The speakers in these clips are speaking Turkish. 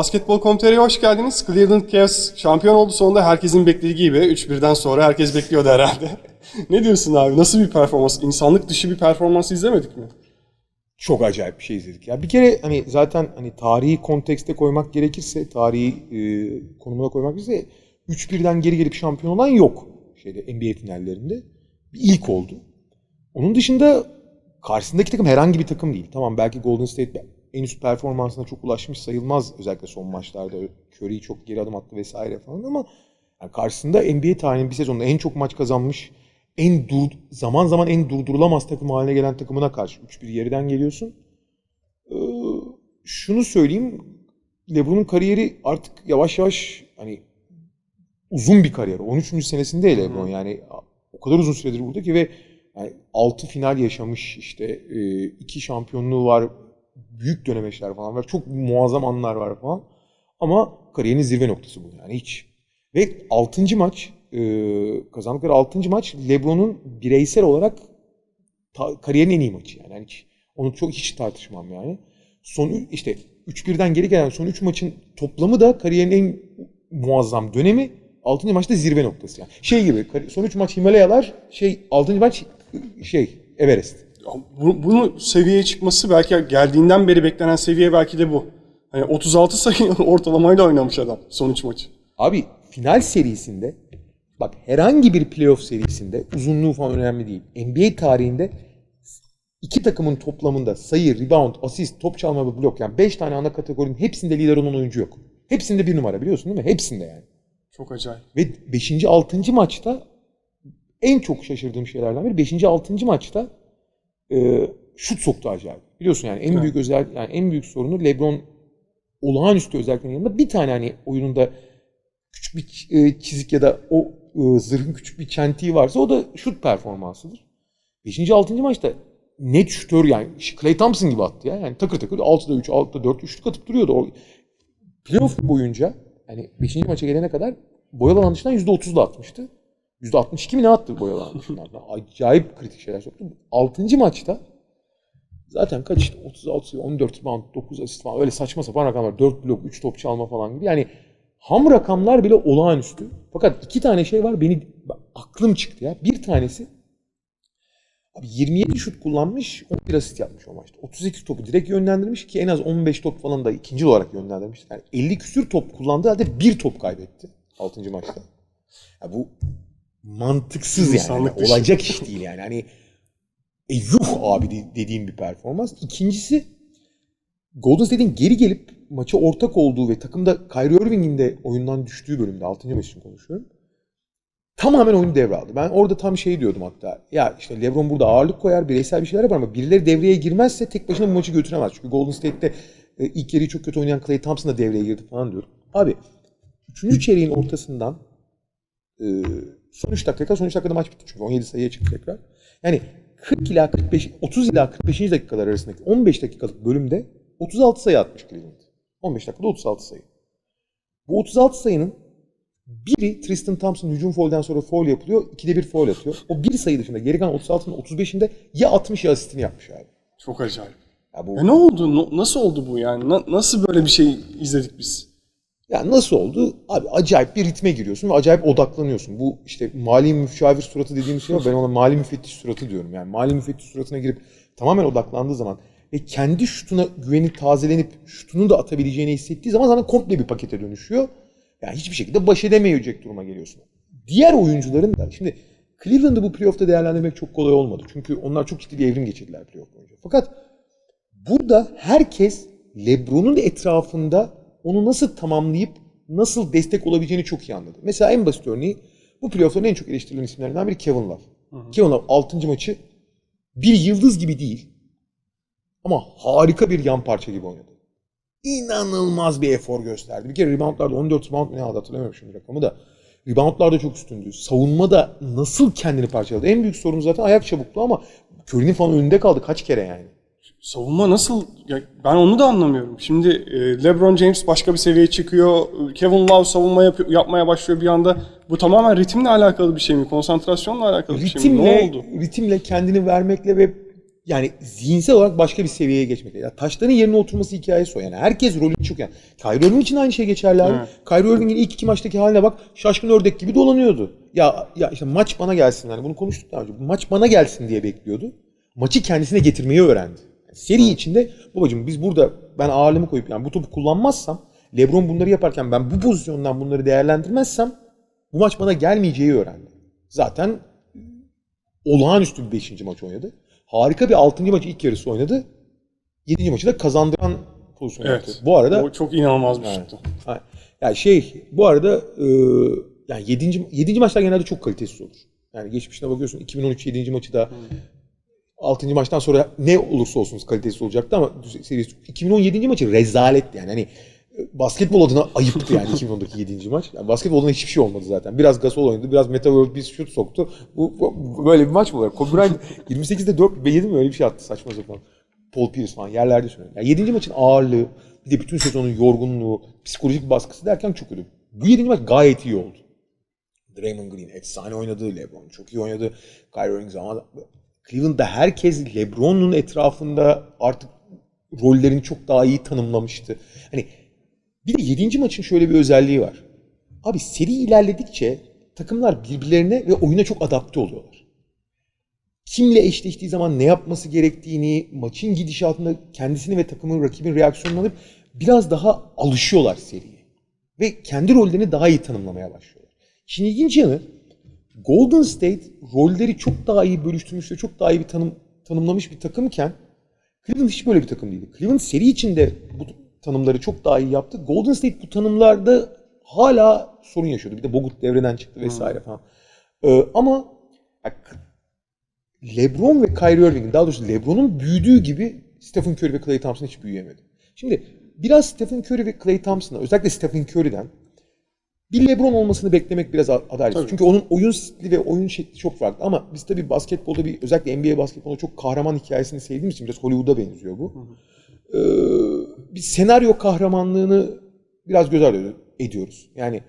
Basketbol.com.tr'ye hoş geldiniz. Cleveland Cavs şampiyon oldu sonunda herkesin beklediği gibi. 3-1'den sonra herkes bekliyordu herhalde. ne diyorsun abi? Nasıl bir performans? İnsanlık dışı bir performans izlemedik mi? Çok acayip bir şey izledik. Ya bir kere hani zaten hani tarihi kontekste koymak gerekirse, tarihi e, konumuna koymak gerekirse 3-1'den geri gelip şampiyon olan yok şeyde NBA finallerinde. Bir ilk oldu. Onun dışında karşısındaki takım herhangi bir takım değil. Tamam belki Golden State en üst performansına çok ulaşmış sayılmaz özellikle son maçlarda. Curry çok geri adım attı vesaire falan ama yani karşısında NBA tarihinin bir sezonda en çok maç kazanmış, en dur, zaman zaman en durdurulamaz takım haline gelen takımına karşı 3-1 geriden geliyorsun. Ee, şunu söyleyeyim, LeBron'un kariyeri artık yavaş yavaş hani uzun bir kariyer. 13. senesinde LeBron yani o kadar uzun süredir burada ki ve yani 6 final yaşamış işte e, iki şampiyonluğu var, büyük dönemeçler falan var, çok muazzam anlar var falan. Ama kariyerinin zirve noktası bu yani hiç. Ve 6. maç e, kazandıkları 6. maç LeBron'un bireysel olarak ta, kariyerin en iyi maçı yani. yani hiç, onu çok hiç tartışmam yani. Son işte 3-1'den geri gelen son 3 maçın toplamı da kariyerin en muazzam dönemi 6. maçta zirve noktası yani. Şey gibi son 3 maç Himalayalar şey 6. maç şey Everest. Bu, bunu seviyeye çıkması belki geldiğinden beri beklenen seviye belki de bu. Hani 36 sayı ortalamayla oynamış adam son 3 maçı. Abi final serisinde bak herhangi bir playoff serisinde uzunluğu falan önemli değil. NBA tarihinde iki takımın toplamında sayı, rebound, asist, top çalma ve blok yani 5 tane ana kategorinin hepsinde lider olan oyuncu yok. Hepsinde bir numara biliyorsun değil mi? Hepsinde yani. Çok acayip. Ve 5. 6. maçta en çok şaşırdığım şeylerden biri 5. 6. maçta e, şut soktu acayip. Biliyorsun yani en Evet. büyük özel yani en büyük sorunu LeBron olağanüstü özelliklerinin yanında bir tane hani oyununda küçük bir e, çizik ya da o e, zırhın küçük bir çentiği varsa o da şut performansıdır. 5. 6. maçta net şutör yani Clay Thompson gibi attı ya. Yani takır takır 6'da 3, 6'da 4 üçlük atıp duruyordu. O playoff boyunca yani 5. maça gelene kadar boyalı alan dışından %30'da atmıştı. %62 mi ne attı alan dışından? Acayip kritik şeyler soktu. 6. maçta zaten kaç işte 36 sayı, 14 rebound, 9 asist falan öyle saçma sapan rakamlar. 4 blok, 3 top çalma falan gibi. Yani ham rakamlar bile olağanüstü. Fakat iki tane şey var beni aklım çıktı ya. Bir tanesi Abi 27 şut kullanmış, 11 asist yapmış o maçta. 32 topu direkt yönlendirmiş ki en az 15 top falan da ikinci olarak yönlendirmiş. Yani 50 küsür top kullandığı halde bir top kaybetti 6. maçta. Ya bu mantıksız yani. İnsanlık Yani dışı. olacak iş değil yani. Hani e, yuh abi de- dediğim bir performans. İkincisi Golden State'in geri gelip maça ortak olduğu ve takımda Kyrie Irving'in de oyundan düştüğü bölümde 6. maç için konuşuyorum. Tamamen oyunu devraldı. Ben orada tam şey diyordum hatta. Ya işte LeBron burada ağırlık koyar, bireysel bir şeyler yapar ama birileri devreye girmezse tek başına bu maçı götüremez. Çünkü Golden State'te e, ilk yarıyı çok kötü oynayan Klay Thompson da devreye girdi falan diyorum. Abi 3. çeyreğin ortasından e, son 3 dakika, son 3 dakikada maç bitti çünkü 17 sayıya çıktı tekrar. Yani 40 ila 45, 30 ila 45. dakikalar arasındaki 15 dakikalık bölümde 36 sayı atmış Cleveland. 15 dakikada 36 sayı. Bu 36 sayının biri Tristan Thompson hücum foul'den sonra foul yapılıyor. ikide bir foul atıyor. O bir sayı dışında geri kalan 36'nın 35'inde ya 60 ya asistini yapmış abi. Çok acayip. Ya bu E ne oldu? No- nasıl oldu bu yani? Na- nasıl böyle bir şey izledik biz? Ya nasıl oldu? Abi acayip bir ritme giriyorsun ve acayip odaklanıyorsun. Bu işte mali müşavir suratı dediğimiz şey var. Ben ona mali müfettiş suratı diyorum. Yani mali müfettiş suratına girip tamamen odaklandığı zaman ve kendi şutuna güveni tazelenip şutunu da atabileceğini hissettiği zaman zaten komple bir pakete dönüşüyor. Yani hiçbir şekilde baş edemeyecek duruma geliyorsun. Diğer oyuncuların da şimdi Cleveland'ı bu playoff'ta değerlendirmek çok kolay olmadı. Çünkü onlar çok ciddi bir evrim geçirdiler playoff boyunca. Fakat burada herkes LeBron'un etrafında onu nasıl tamamlayıp nasıl destek olabileceğini çok iyi anladı. Mesela en basit örneği bu playoff'ların en çok eleştirilen isimlerinden biri Kevin Love. Kevin Love 6. maçı bir yıldız gibi değil ama harika bir yan parça gibi oynadı. İnanılmaz bir efor gösterdi. Bir kere reboundlarda 14 rebound ne aldı hatırlamıyorum şimdi rakamı da. Reboundlarda çok üstündü. Savunmada nasıl kendini parçaladı? En büyük sorun zaten ayak çabukluğu ama Curry'nin falan önünde kaldı kaç kere yani. Savunma nasıl? Ya ben onu da anlamıyorum. Şimdi e, LeBron James başka bir seviyeye çıkıyor. Kevin Love savunma yapıyor, yapmaya başlıyor bir anda. Bu tamamen ritimle alakalı bir şey mi? Konsantrasyonla alakalı bir şey mi? Ne ritimle oldu? ritimle kendini vermekle ve yani zihinsel olarak başka bir seviyeye geçmek. Ya taşların yerine oturması hikayesi o. Yani herkes rolünü çok yani. Kyrie Irving için aynı şey geçerli abi. Evet. Kyrie Irving'in ilk iki maçtaki haline bak. Şaşkın ördek gibi dolanıyordu. Ya ya işte maç bana gelsin yani bunu konuştuk daha önce. Maç bana gelsin diye bekliyordu. Maçı kendisine getirmeyi öğrendi. Yani seri içinde babacığım biz burada ben ağırlığımı koyup yani bu topu kullanmazsam LeBron bunları yaparken ben bu pozisyondan bunları değerlendirmezsem bu maç bana gelmeyeceği öğrendi. Zaten olağanüstü bir 5. maç oynadı. Harika bir 6. maçı ilk yarısı oynadı. 7. maçı da kazandıran pozisyon yaptı. Evet. Bu arada O çok inanılmaz bir Evet. şuttu. Yani şey bu arada e, yani 7. 7. maçlar genelde çok kalitesiz olur. Yani geçmişine bakıyorsun 2013 7. maçı da 6. maçtan sonra ne olursa olsun kalitesiz olacaktı ama seri 2017. maçı rezaletti yani. Hani e, basketbol adına ayıptı yani 2010'daki 7. maç. Yani basketboldan hiçbir şey olmadı zaten. Biraz Gasol oynadı, biraz Meta bir şut soktu. Bu, bu- böyle bir maç mı olur? Kobe Bryant 28'de 4 ve 7 mi öyle bir şey attı saçma sapan. Paul Pierce falan yerlerde sürüyor. Yani 7. maçın ağırlığı, bir de bütün sezonun yorgunluğu, psikolojik baskısı derken çok kötü. Bu 7. maç gayet iyi oldu. Draymond Green efsane oynadı, LeBron çok iyi oynadı. Kyrie Irving zaman Cleveland'da herkes LeBron'un etrafında artık rollerini çok daha iyi tanımlamıştı. Hani bir de 7. maçın şöyle bir özelliği var. Abi seri ilerledikçe takımlar birbirlerine ve oyuna çok adapte oluyorlar. Kimle eşleştiği zaman ne yapması gerektiğini, maçın gidişatında kendisini ve takımın, rakibin reaksiyonunu alıp biraz daha alışıyorlar seriye. Ve kendi rollerini daha iyi tanımlamaya başlıyorlar. Şimdi ilginç yanı Golden State rolleri çok daha iyi bölüştürmüş ve çok daha iyi bir tanım, tanımlamış bir takımken Cleveland hiç böyle bir takım değildi. Cleveland seri içinde bu tanımları çok daha iyi yaptı. Golden State bu tanımlarda hala sorun yaşıyordu. Bir de Bogut devreden çıktı vesaire falan. Ee, ama LeBron ve Kyrie Irving, daha doğrusu LeBron'un büyüdüğü gibi Stephen Curry ve Klay Thompson hiç büyüyemedi. Şimdi biraz Stephen Curry ve Klay Thompson'a, özellikle Stephen Curry'den bir LeBron olmasını beklemek biraz adaletsiz. Çünkü onun oyun stili ve oyun şekli çok farklı. Ama biz tabii basketbolda bir özellikle NBA basketbolda çok kahraman hikayesini sevdiğimiz için biraz Hollywood'a benziyor bu. Ee, bir senaryo kahramanlığını biraz göz ardı ediyoruz. Yani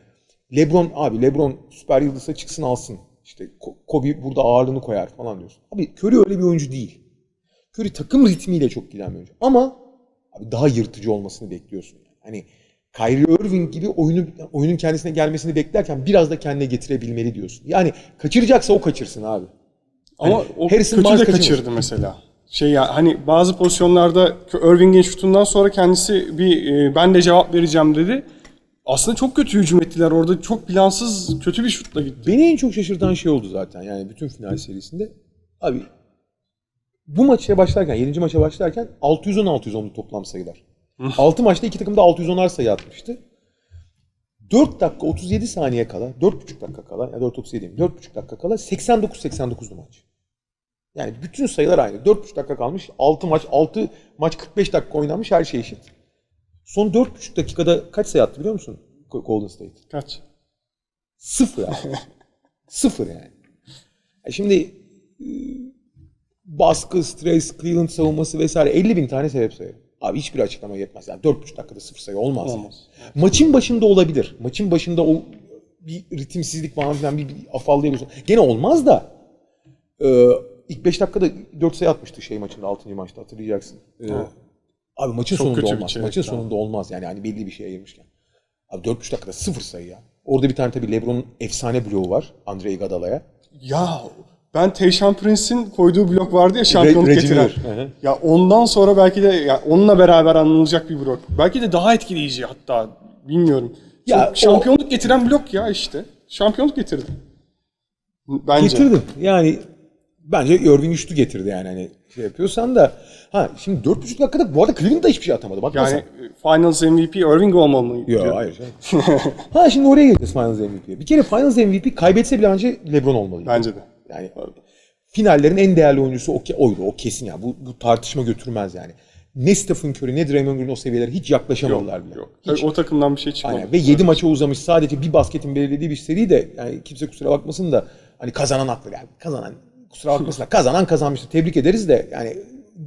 LeBron abi LeBron süper yıldızsa çıksın alsın. İşte Ko- Kobe burada ağırlığını koyar falan diyorsun. Abi Curry öyle bir oyuncu değil. Curry takım ritmiyle çok giden bir oyuncu. Ama abi daha yırtıcı olmasını bekliyorsun. Hani Kyrie Irving gibi oyunu, oyunun kendisine gelmesini beklerken biraz da kendine getirebilmeli diyorsun. Yani kaçıracaksa o kaçırsın abi. Ama Hani o Harrison kötü de kaçırdı mesela. Şey ya hani bazı pozisyonlarda Irving'in şutundan sonra kendisi bir e, ben de cevap vereceğim dedi. Aslında çok kötü hücum ettiler orada. Çok plansız kötü bir şutla gitti. Beni en çok şaşırtan şey oldu zaten yani bütün final serisinde. Abi bu maça başlarken, 7. maça başlarken 610-610'lu toplam sayılar. 6 maçta iki takım da 610'ar sayı atmıştı. 4 dakika 37 saniye kala, 4,5 dakika kala, ya 4.37 diyeyim, 4,5 dakika kala 89-89'lu maç. Yani bütün sayılar aynı. 4,5 dakika kalmış, 6 maç, 6 maç 45 dakika oynanmış, her şey eşit. Son 4,5 dakikada kaç sayı attı biliyor musun Golden State? Kaç? Sıfır abi. Sıfır yani. Ya şimdi e, baskı, stres, Cleveland savunması vesaire 50 bin tane sebep sayarım. Abi hiçbir açıklama yetmez. Yani 4,5 dakikada sıfır sayı olmaz. Olmaz. Maçın başında olabilir. Maçın başında o bir ritimsizlik falan filan bir, bir afallayabiliyorsun. Gene olmaz da e, ilk 5 dakikada 4 sayı atmıştı şey maçında 6. maçta hatırlayacaksın. E, Evet. Abi maçın Çok sonunda olmaz. çeyrek Maçın daha. sonunda olmaz yani hani belli bir şeye ayırmışken. Abi 4,5 dakikada sıfır sayı ya. Orada bir tane tabii LeBron'un efsane bloğu var. Andre Iguodala'ya. Ya ben Tayshaun Prince'in koyduğu blok vardı ya şampiyonluk Reggie getiren. Ya ondan sonra belki de ya onunla beraber anılacak bir blok. Belki de daha etkileyici hatta bilmiyorum. Ya Ya o- şampiyonluk getiren blok ya işte. Şampiyonluk getirdi. Bence. Getirdi. Yani bence Irving üçlü getirdi yani hani şey yapıyorsan da. Ha şimdi 4,5 dakikada bu arada Cleveland da hiçbir şey atamadı. Bakma Yani sen. e, Finals MVP Irving olmalı mı? Yok hayır canım. ha şimdi oraya geleceğiz Finals MVP'ye. Bir kere Finals MVP kaybetse bile bence LeBron olmalıydı. Bence de. Yani finallerin en değerli oyuncusu o oydu. O kesin ya. Bu, bu tartışma götürmez yani. Ne Stephen Curry ne Draymond Green o seviyelere hiç yaklaşamadılar Yok, bile. yok. Hiç. O takımdan bir şey çıkmadı. Aynen. Ve 7 maça uzamış sadece bir basketin belirlediği bir seri de yani kimse kusura bakmasın da hani kazanan haklı yani kazanan kusura bakmasın da kazanan kazanmıştır. Tebrik ederiz de yani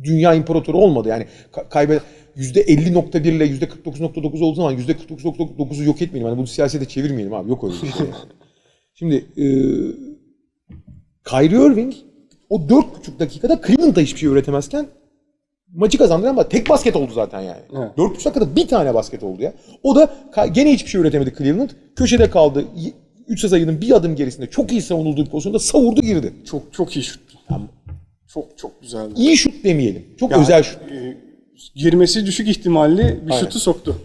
dünya imparatoru olmadı yani Ka- kaybe %50.1 ile %49.9 olduğu zaman %49.9'u yok etmeyelim. Hani bunu siyasete çevirmeyelim abi. Yok öyle bir şey. yani. Şimdi e, Kyrie Irving o 4,5 dakikada Cleveland'da hiçbir şey üretemezken maçı kazandıran ama tek basket oldu zaten yani. Evet. 4,5 dakikada bir tane basket oldu ya. O da gene hiçbir şey üretemedi Cleveland. Köşede kaldı. 3 sayının bir adım gerisinde çok iyi savunulduğu bir pozisyonda savurdu girdi. Çok çok iyi şuttu. Çok çok güzeldi. İyi şut demeyelim. Çok Yani, özel şut. e, girmesi düşük ihtimalli bir Aynen. şutu soktu.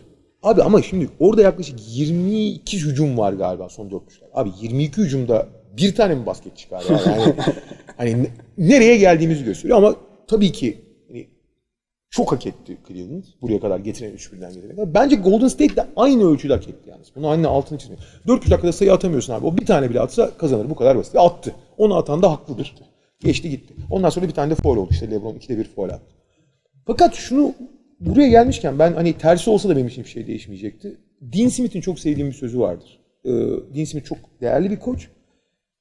Abi ama şimdi orada yaklaşık 22 hücum var galiba son 4 maçta. Abi 22 hücumda bir tane mi basket çıkar ya? Yani hani ne- nereye geldiğimizi gösteriyor ama tabii ki hani çok hak etti Cleveland. Buraya kadar getiren 3-1'den gelene kadar. Bence Golden State de aynı ölçüde hak etti yalnız. Bunu anne altını çizmiyor. 4 dakikada sayı atamıyorsun abi. O bir tane bile atsa kazanır. Bu kadar basit. Attı. Onu atan da haklıdır. Geçti gitti. Ondan sonra bir tane de foul oldu. İşte LeBron 2'de 1 foul attı. Fakat şunu buraya gelmişken ben hani tersi olsa da benim için bir şey değişmeyecekti. Dean Smith'in çok sevdiğim bir sözü vardır. Ee, Dean Smith çok değerli bir koç.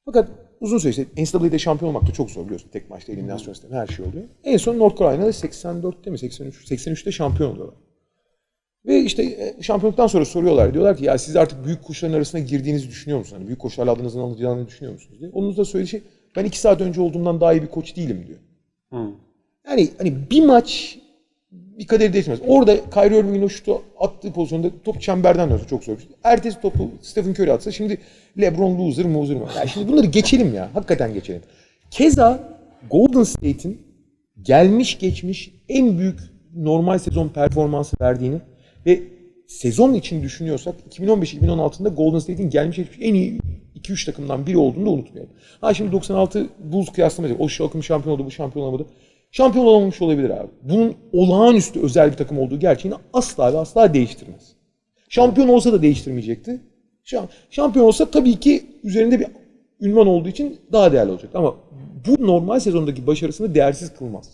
Fakat uzun süre işte NCAA'de şampiyon olmak da çok zor biliyorsun. Tek maçta eliminasyon sistemi her şey oluyor. En son North Carolina'da 84'te mi 83 83'te şampiyon oluyorlar. Ve işte e, şampiyonluktan sonra soruyorlar. Diyorlar ki ya siz artık büyük koçların arasına girdiğinizi düşünüyor musunuz? Hani büyük koçlarla adınızın alınacağını düşünüyor musunuz diye. Onun da söylediği şey ben iki saat önce olduğumdan daha iyi bir koç değilim diyor. Yani hani bir maç bir kaderi değişmez. Orada Kyrie Irving'in o şutu attığı pozisyonda top çemberden döndü çok zor. Ertesi topu Stephen Curry atsa şimdi LeBron loser loser mı? Yani şimdi bunları geçelim ya. Hakikaten geçelim. Keza Golden State'in gelmiş geçmiş en büyük normal sezon performansı verdiğini ve sezon için düşünüyorsak 2015-2016'da Golden State'in gelmiş geçmiş en iyi 2-3 takımdan biri olduğunu da unutmayalım. Ha şimdi 96 Bulls kıyaslamayacak. O takım şampiyon oldu, bu şampiyon olamadı. Şampiyon olamamış olabilir abi. Bunun olağanüstü özel bir takım olduğu gerçeğini asla ve asla değiştirmez. Şampiyon olsa da değiştirmeyecekti. Şam- Şampiyon olsa tabii ki üzerinde bir ünvan olduğu için daha değerli olacak. Ama bu normal sezondaki başarısını değersiz kılmaz.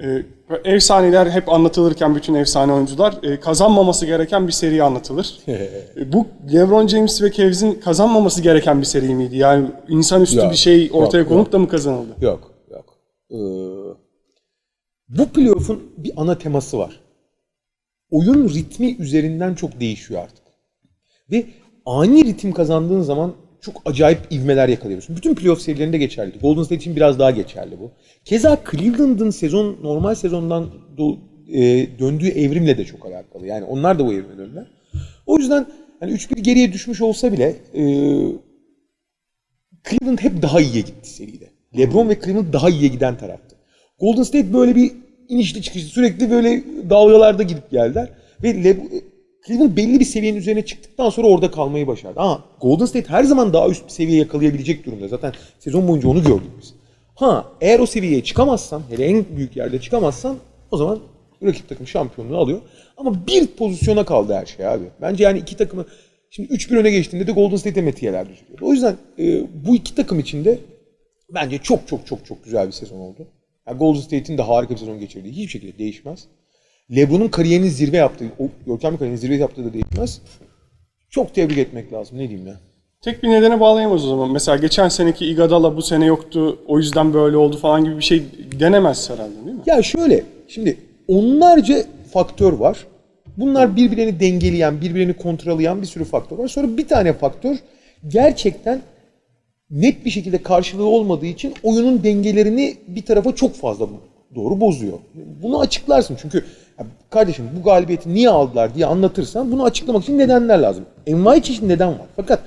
Ee, efsaneler hep anlatılırken bütün efsane oyuncular e, kazanmaması gereken bir seri anlatılır. E, bu LeBron James ve Cavs'in kazanmaması gereken bir seri miydi? Yani insanüstü Yok, bir şey ortaya yok, konup yok. da mı kazanıldı? Yok. Ee, bu playoff'un bir ana teması var. Oyun ritmi üzerinden çok değişiyor artık. Ve ani ritim kazandığın zaman çok acayip ivmeler yakalıyorsun. Bütün playoff serilerinde geçerli. Golden State için biraz daha geçerli bu. Keza Cleveland'ın sezon normal sezondan do- e, döndüğü evrimle de çok alakalı. Yani onlar da bu evrime döndüler. O yüzden hani 3-1 geriye düşmüş olsa bile e, Cleveland hep daha iyiye gitti seride. LeBron ve Cleveland daha iyiye giden taraftı. Golden State böyle bir inişli çıkışlı sürekli böyle dalgalarda gidip geldiler. Ve Le- Cleveland belli bir seviyenin üzerine çıktıktan sonra orada kalmayı başardı. Ama Golden State her zaman daha üst bir seviye yakalayabilecek durumda. Zaten sezon boyunca onu gördük biz. Ha eğer o seviyeye çıkamazsan, hele en büyük yerde çıkamazsan o zaman rakip takım şampiyonluğu alıyor. Ama bir pozisyona kaldı her şey abi. Bence yani iki takımı şimdi 3-1 öne geçtiğinde de Golden State'e metiyeler düşürüyor. O yüzden e, bu iki takım için de bence çok çok çok çok güzel bir sezon oldu. Yani Golden State'in de harika bir sezon geçirdiği hiçbir şekilde değişmez. LeBron'un kariyerinin zirve yaptığı, o görkemli kariyerinin zirve yaptığı da değişmez. Çok tebrik etmek lazım. Ne diyeyim ya. Tek bir nedene bağlayamaz o zaman. Mesela geçen seneki Iguodala bu sene yoktu, o yüzden böyle oldu falan gibi bir şey denemez herhalde değil mi? Ya şöyle, şimdi onlarca faktör var. Bunlar birbirlerini dengeleyen, birbirlerini kontrollayan bir sürü faktör var. Sonra bir tane faktör gerçekten net bir şekilde karşılığı olmadığı için oyunun dengelerini bir tarafa çok fazla doğru bozuyor. Bunu açıklarsın çünkü kardeşim bu galibiyeti niye aldılar diye anlatırsan bunu açıklamak için nedenler lazım. Envai çeşit neden var. Fakat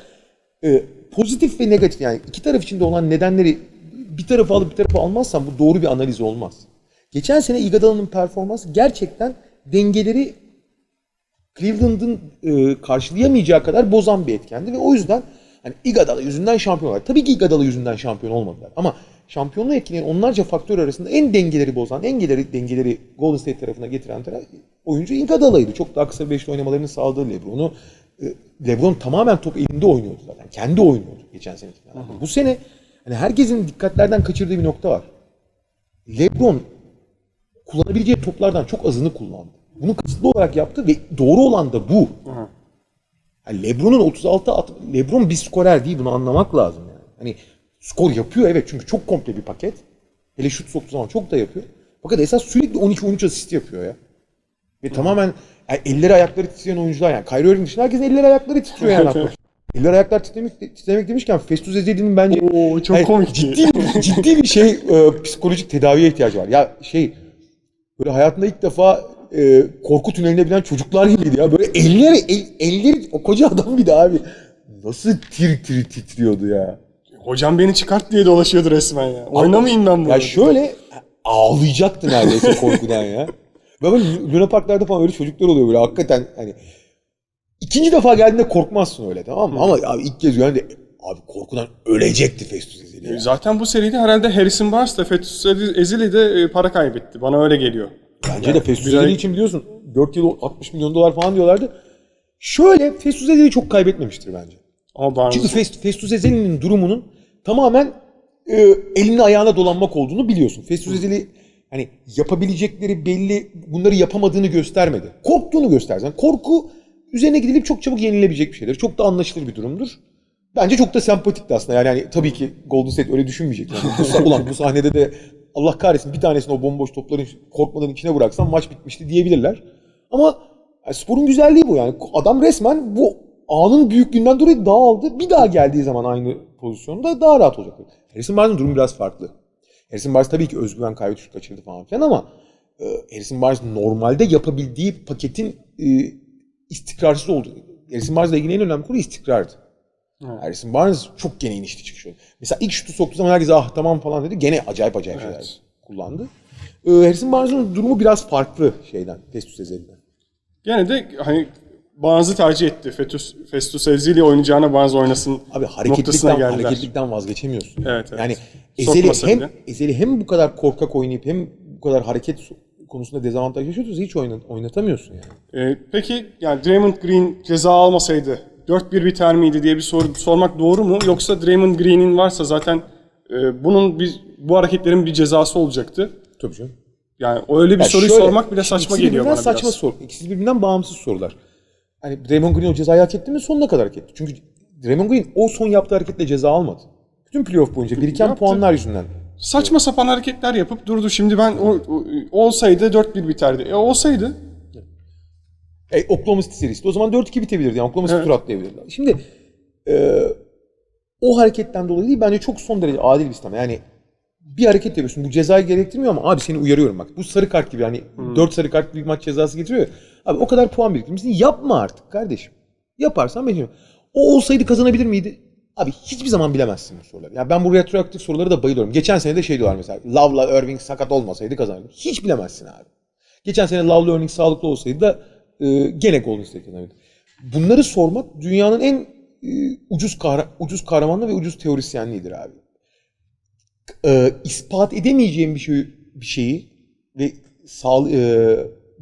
e, pozitif ve negatif yani iki taraf içinde olan nedenleri bir tarafa alıp bir tarafa almazsan bu doğru bir analiz olmaz. Geçen sene Iguodala'nın performansı gerçekten dengeleri Cleveland'ın e, karşılayamayacağı kadar bozan bir etkendi ve o yüzden hani Iguodala yüzünden şampiyon oldular. Tabii ki Iguodala yüzünden şampiyon olmadılar ama şampiyonluğu etkileyen onlarca faktör arasında en dengeleri bozan, en dengeleri, dengeleri Golden State tarafına getiren taraf oyuncu Iguodala'ydı. Çok daha kısa beşli oynamalarını sağladığı LeBron'u e, LeBron tamamen top elinde oynuyordu zaten. Kendi oynuyordu geçen seneki. Bu sene hani herkesin dikkatlerden kaçırdığı bir nokta var. LeBron kullanabileceği toplardan çok azını kullandı. Bunu kasıtlı olarak yaptı ve doğru olan da bu. Yani LeBron'un 36 at LeBron bir skorer değil bunu anlamak lazım yani. Hani skor yapıyor evet çünkü çok komple bir paket. Hele şut soktuğu zaman çok da yapıyor. Fakat esas sürekli 12-13 asist yapıyor ya. Ve tamamen yani elleri ayakları titreyen oyuncular yani. Kyrie Irving dışında herkesin elleri ayakları titriyor yani. Eller ayaklar titremek, titremek demişken Festus Ezeli'nin bence Oo, çok Hayır, komikti. Ciddi ciddi bir şey e, psikolojik tedaviye ihtiyacı var. Ya şey böyle hayatında ilk defa e, korku tüneline binen çocuklar gibiydi ya. Böyle elleri el, elleri o koca adam bir de abi nasıl tir tir titriyordu ya. Hocam beni çıkart diye dolaşıyordu resmen ya. Oynamayayım ben bunu. Ya şöyle ağlayacaktı neredeyse korkudan ya. Böyle Luna Parklarda falan öyle çocuklar oluyor böyle hakikaten hani ikinci defa geldiğinde korkmazsın öyle tamam mı? Ama abi ilk kez geldiğinde abi korkudan ölecekti Festus Ezeli ya. Zaten bu seride herhalde Harrison Barnes da Fetus Ezeli de e, para kaybetti. Bana öyle geliyor. Bence de Festus için biliyorsun 4 yıl 60 milyon dolar falan diyorlardı. Şöyle Festus Ezeli çok kaybetmemiştir bence. Ama Çünkü Fest- Festus Ezeli'nin durumunun tamamen e, elini ayağına dolanmak olduğunu biliyorsun. Festus Ezeli hani yapabilecekleri belli bunları yapamadığını göstermedi. Korktuğunu gösterdi. Yani korku üzerine gidilip çok çabuk yenilebilecek bir şeydir. Çok da anlaşılır bir durumdur. Bence çok da sempatikti aslında. Yani, hani tabii ki Golden State öyle düşünmeyecek. Yani bu, ulan bu sahnede de Allah kahretsin bir tanesini o bomboş topların korkmadan içine bıraksan maç bitmişti diyebilirler. Ama sporun güzelliği bu yani. Adam resmen bu anın büyüklüğünden dolayı dağıldı. Bir daha geldiği zaman aynı pozisyonda daha rahat olacak. Harrison Barnes'ın durumu biraz farklı. Harrison Barnes tabii ki özgüven kaybetti, şut kaçırdı falan filan ama e, Harrison Barnes normalde yapabildiği paketin e, istikrarsız oldu. Harrison Barnes'la ilgili en önemli konu istikrardı. Evet. Harrison Barnes çok gene inişli çıkışıyor. Mesela ilk şutu soktuğu zaman herkes ah tamam falan dedi. Gene acayip acayip Evet. şeyler kullandı. E, Harrison Barnes'ın durumu biraz farklı şeyden, Festus Ezeli'den. Gene de hani Barnes'ı tercih etti. Fetus, Festus Ezeli oynayacağına Barnes oynasın Abi geldiler. hareketlilikten vazgeçemiyorsun. Evet, evet. Yani Ezeli hem, bile. Ezeli hem bu kadar korkak oynayıp hem bu kadar hareket konusunda dezavantaj yaşıyorsa hiç oyna- oynatamıyorsun yani. Ee, peki yani Draymond Green ceza almasaydı 4-1 biter miydi diye bir soru sormak doğru mu? Yoksa Draymond Green'in varsa zaten e, bunun bir bu hareketlerin bir cezası olacaktı. Tabii canım. Yani öyle bir Ya soruyu şöyle, sormak bile saçma geliyor bana saçma biraz. soru. İkisi birbirinden bağımsız sorular. Hani Draymond Green o cezayı hak etti mi sonuna kadar hak etti. Çünkü Draymond Green o son yaptığı hareketle ceza almadı. Bütün playoff boyunca biriken Yaptı. puanlar yüzünden. Saçma sapan hareketler yapıp durdu. Şimdi ben o, o- olsaydı 4-1 biterdi. E olsaydı E, Oklahoma City serisi o zaman 4-2 bitebilirdi. Yani Oklahoma City Evet. tur atlayabilirdi. Şimdi e, o hareketten dolayı değil bence çok son derece adil bir sistem. Yani bir hareket yapıyorsun. Bu cezayı gerektirmiyor ama abi seni uyarıyorum bak. Bu sarı kart gibi yani 4 sarı kart bir maç cezası getiriyor. Abi o kadar puan biriktirmişsin. Yapma artık kardeşim. Yaparsan benim. O olsaydı kazanabilir miydi? Abi hiçbir zaman bilemezsin bu soruları. Ya ben bu retroaktif soruları da bayılıyorum. Geçen sene de şey diyorlar mesela. Love'la Irving sakat olmasaydı kazanırdı. Hiç bilemezsin abi. Geçen sene Love'la Irving sağlıklı olsaydı da e, gene Golden State kazanırdı. Bunları sormak dünyanın en e, ucuz kahra- ucuz kahramanlığı ve ucuz teorisyenliğidir abi. E, ispat edemeyeceğim bir şey bir şeyi ve sağ, e,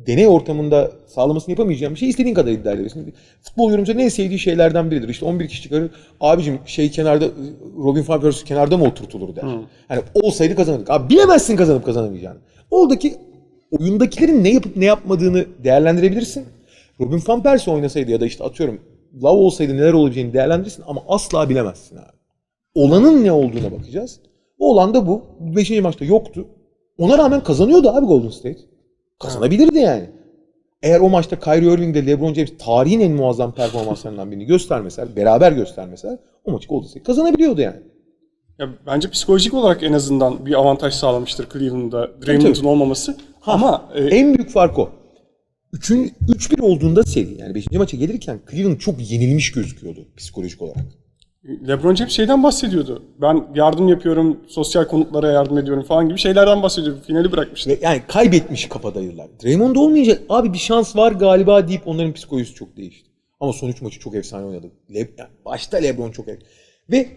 deney ortamında sağlamasını yapamayacağım bir şey istediğin kadar iddia edebilirsin. Futbol yorumcuların en sevdiği şeylerden biridir. İşte 11 kişi çıkarır. Abicim şey kenarda Robin Van Persie kenarda mı oturtulur der. Hani olsaydı kazanırdık. Abi bilemezsin kazanıp kazanamayacağını. Oradaki oyundakilerin ne yapıp ne yapmadığını değerlendirebilirsin. Robin Van Persie oynasaydı ya da işte atıyorum Love olsaydı neler olabileceğini değerlendirirsin ama asla bilemezsin abi. Olanın ne olduğuna bakacağız. O olan da bu. Beşinci maçta yoktu. Ona rağmen kazanıyordu abi Golden State. Kazanabilirdi yani. Eğer o maçta Kyrie Irving ile LeBron James tarihin en muazzam performanslarından birini göstermeseler, beraber göstermeseler o maçı Golden State kazanabiliyordu yani. ya bence psikolojik olarak en azından bir avantaj sağlamıştır Cleveland'da Draymond'un tabii. Olmaması. Ama e, En büyük fark o. Üçün, 3-1 olduğunda seri yani 5. maça gelirken Cleveland çok yenilmiş gözüküyordu psikolojik olarak. LeBron James şeyden bahsediyordu. Ben yardım yapıyorum, sosyal konutlara yardım ediyorum falan gibi şeylerden bahsediyordu. Finali bırakmıştı. Ve yani kaybetmiş kafadaydılar. Draymond olmayınca abi bir şans var galiba deyip onların psikolojisi çok değişti. Ama son 3 maçı çok efsane oynadı. Le yani başta LeBron çok efsane. Ve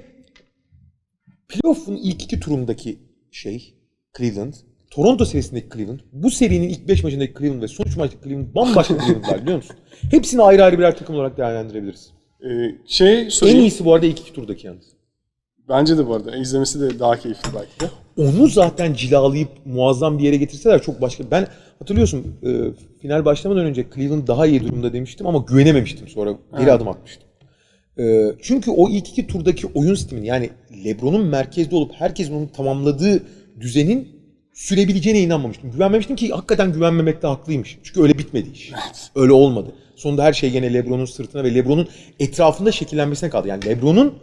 playoff'un ilk iki turundaki şey Cleveland, Toronto serisindeki Cleveland, bu serinin ilk 5 maçındaki Cleveland ve son 3 maçtaki Cleveland bambaşka Cleveland'lar biliyor musun? Hepsini ayrı ayrı birer takım olarak değerlendirebiliriz. E, şey En söyleyeyim. iyisi bu arada ilk iki turdaki yalnız. Bence de bu arada. izlemesi de daha keyifli belki de. onu zaten cilalayıp muazzam bir yere getirseler çok başka. Ben hatırlıyorsun e, final başlamadan önce Cleveland daha iyi durumda demiştim ama güvenememiştim. Sonra geri adım atmıştım. E, çünkü o ilk iki turdaki oyun sistemini yani LeBron'un merkezde olup herkesin onu tamamladığı düzenin sürebileceğine inanmamıştım. Güvenmemiştim ki hakikaten güvenmemekte haklıymış. Çünkü öyle bitmedi iş. Öyle olmadı. Sonunda her şey gene LeBron'un sırtına ve LeBron'un etrafında şekillenmesine kaldı. Yani LeBron'un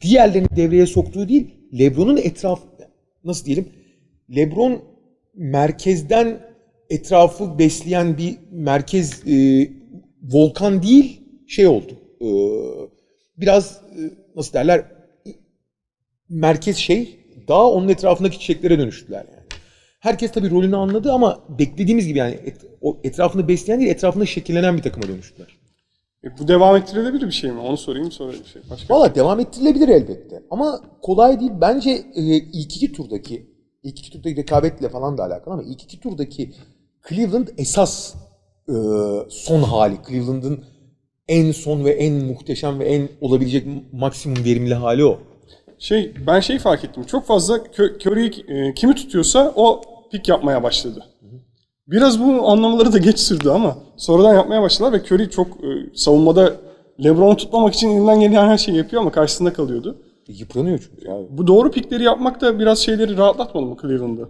diğerlerini devreye soktuğu değil, LeBron'un etraf nasıl diyelim LeBron merkezden etrafı besleyen bir merkez e, volkan değil şey oldu. E, biraz e, nasıl derler merkez şey daha onun etrafındaki çiçeklere dönüştüler yani. Herkes tabii rolünü anladı ama beklediğimiz gibi yani et- o etrafını besleyen değil etrafında şekillenen bir takıma dönüştüler. E, bu devam ettirilebilir bir şey mi? Onu sorayım sonra bir şey. Başka. Valla devam ettirilebilir elbette. Ama kolay değil. Bence e, ilk iki turdaki ilk iki turdaki rekabetle falan da alakalı ama ilk iki turdaki Cleveland esas e, son hali. Cleveland'ın en son ve en muhteşem ve en olabilecek maksimum verimli hali o. Şey ben şey fark ettim. Çok fazla Curry e, kimi tutuyorsa o pik yapmaya başladı. Biraz bu anlamaları da geç sürdü ama sonradan yapmaya başladılar ve Curry çok e, savunmada LeBron'u tutmamak için elinden gelen her şeyi yapıyor ama karşısında kalıyordu. E, yıpranıyor çünkü abi. Bu doğru pikleri yapmak da biraz şeyleri rahatlatmadı mı Cleveland'ı?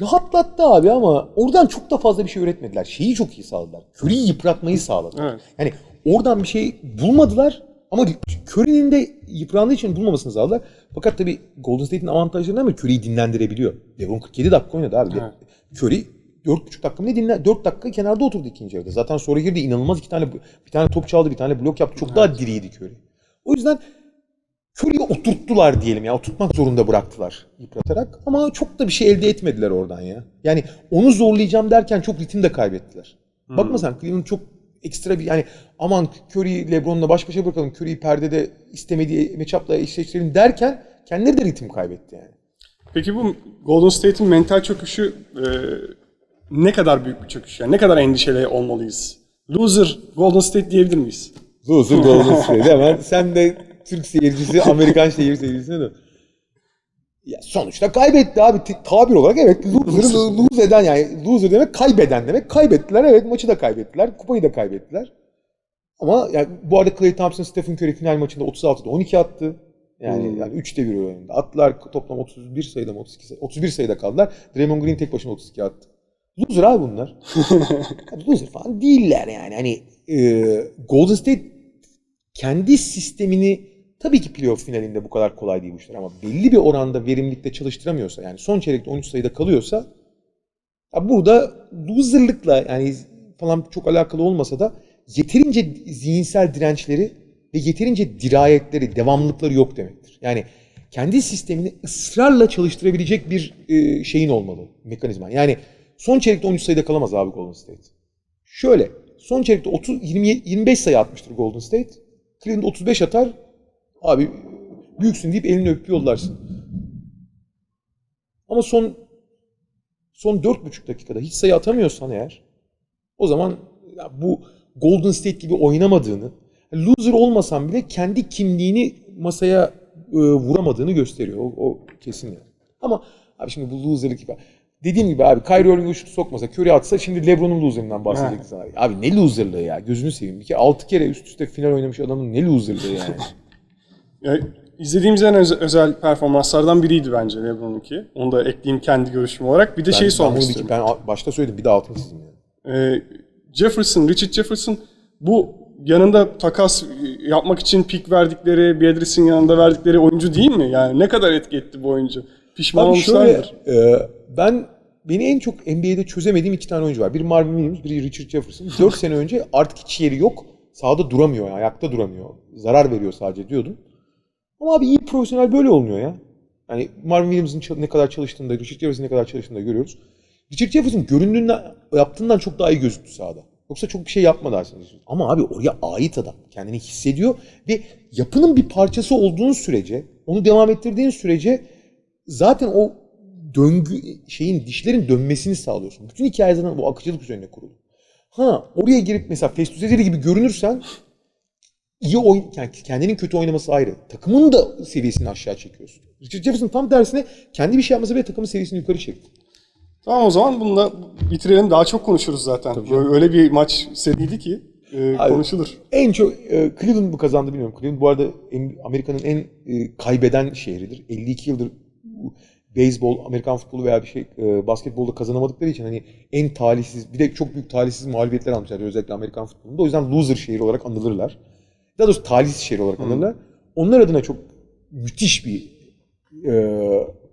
Rahatlattı abi ama oradan çok da fazla bir şey üretmediler. Şeyi çok iyi sağladılar. Curry'i yıpratmayı sağladılar. Evet. Yani oradan bir şey bulmadılar ama Curry'nin de yıprandığı için bulmamasını sağladılar. Fakat tabii Golden State'in avantajlarından biri Curry'i dinlendirebiliyor. LeBron 47 dakika oynadı abi. Evet. Curry 4,5 dakika mı ne dinlen 4 dakika kenarda oturdu ikinci yarıda. Zaten sonra girdi inanılmaz iki tane bir tane top çaldı, bir tane blok yaptı. Çok daha diriydi Curry. O yüzden Curry'i oturttular diyelim ya. Oturtmak zorunda bıraktılar yıpratarak. Ama çok da bir şey elde etmediler oradan ya. Yani onu zorlayacağım derken çok ritim de kaybettiler. Bakma sen Cleveland çok ekstra bir yani aman Curry LeBron'la baş başa bırakalım. Curry'i perdede istemediği matchup'la eşleştirelim derken kendileri de ritim kaybetti yani. Peki bu Golden State'in mental çöküşü e, ne kadar büyük bir çöküş? Yani ne kadar endişeli olmalıyız? Loser Golden State diyebilir miyiz? Loser Golden State hemen sen de Türk seyircisi, Amerikan şehir seyircisine dön. Ya sonuçta kaybetti abi. T- tabir olarak evet loser, lose eden yani loser demek kaybeden demek. Kaybettiler evet maçı da kaybettiler. Kupayı da kaybettiler. Ama yani bu arada Klay Thompson Stephen Curry final maçında 36'da 12 attı. Yani Hmm. yani 3'te 1 oyunda. Attılar toplam 31 sayıda mı 32 sayıda, 31 sayıda kaldılar. Draymond Green tek başına 32 attı. Loser abi bunlar. Loser falan değiller yani. Hani e, Golden State kendi sistemini tabii ki playoff finalinde bu kadar kolay değil bu işler ama belli bir oranda verimlilikte çalıştıramıyorsa yani son çeyrekte 13 sayıda kalıyorsa ya burada loserlıkla yani falan çok alakalı olmasa da yeterince zihinsel dirençleri ve yeterince dirayetleri, devamlılıkları yok demektir. Yani kendi sistemini ısrarla çalıştırabilecek bir e, şeyin olmalı, mekanizma. Yani son çeyrekte 13 sayıda kalamaz abi Golden State. Şöyle, son çeyrekte 30 20 25 sayı atmıştır Golden State. Cleveland 35 atar. Abi büyüksün deyip elini öpüp yollarsın. Ama son son 4,5 dakikada hiç sayı atamıyorsan eğer o zaman ya bu Golden State gibi oynamadığını, loser olmasan bile kendi kimliğini masaya e, vuramadığını gösteriyor. O, o kesin yani. Ama abi şimdi bu loserlık gibi. Dediğim gibi abi Kyrie Irving şut sokmasa, Curry atsa şimdi LeBron'un loserından bahsedecektik sana. Abi ne loserlığı ya? Gözünü seveyim. Bir kere 6 kere üst üste final oynamış adamın ne loserlığı yani. Ya, izlediğimiz en öz- özel performanslardan biriydi bence LeBron'unki. Onu da ekleyeyim kendi görüşüm olarak. Bir de Ben- şey ben sormak bir- istiyorum. Ben başta söyledim bir de altını çizdim yani. Ee, Jefferson, Richard Jefferson bu yanında takas yapmak için pik verdikleri, Beatrice'in yanında verdikleri oyuncu değil mi? Yani ne kadar etki etti bu oyuncu? Pişman olmuşlardır. e, ben beni en çok NBA'de çözemediğim iki tane oyuncu var. Biri Marvin Williams, biri Richard Jefferson. 4 sene önce artık hiç yeri yok. Sahada duramıyor, ayakta duramıyor. Zarar veriyor sadece diyordum. Ama abi iyi profesyonel böyle olmuyor ya. Yani Marvin Williams'ın ne kadar çalıştığını da, Richard Jefferson'ın ne kadar çalıştığını da görüyoruz. Richard Jefferson göründüğünden, yaptığından çok daha iyi gözüktü sahada. Yoksa çok bir şey yapmadı aslında. Ama abi oraya ait adam. Kendini hissediyor ve yapının bir parçası olduğun sürece, onu devam ettirdiğin sürece zaten o döngü şeyin dişlerin dönmesini sağlıyorsun. Bütün hikaye zaten bu akıcılık üzerine kurulu. Ha oraya girip mesela Festus Ezeli gibi görünürsen iyi oyun yani kendinin kötü oynaması ayrı. Takımın da seviyesini aşağı çekiyorsun. Richard Jefferson tam tersine kendi bir şey yapması bile takımın seviyesini yukarı çekti. Tamam o zaman bununla bitirelim. Daha çok konuşuruz zaten. Böyle- Öyle bir maç seriydi ki e, Abi, konuşulur. En çok e, Cleveland mı kazandı bilmiyorum. Cleveland bu arada Amerika'nın en e, kaybeden şehridir. 52 yıldır beyzbol, Amerikan futbolu veya bir şey e, basketbolda kazanamadıkları için hani en talihsiz bir de çok büyük talihsiz mağlubiyetler almışlar özellikle Amerikan futbolunda. O yüzden loser şehir olarak anılırlar. Daha doğrusu talihsiz şehir olarak anılırlar. Onlar adına çok müthiş bir e,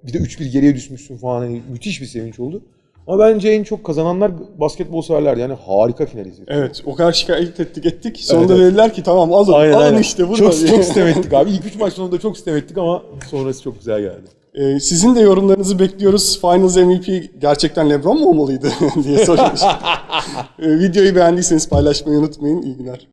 bir de 3-1 geriye düşmüşsün falan hani müthiş bir sevinç oldu. Ama bence en çok kazananlar basketbol severlerdi. Yani harika final izledik. Evet o kadar şikayet ettik ettik. Sonunda Evet, dediler ki tamam alın. Aynen, alın aynen. işte burada. Çok, çok sitem ettik abi. İlk 3 maç sonunda çok sitem ettik ama sonrası çok güzel geldi. Ee, sizin de yorumlarınızı bekliyoruz. Finals MVP gerçekten LeBron mu olmalıydı diye soruyoruz. Ee, videoyu beğendiyseniz paylaşmayı unutmayın. İyi günler.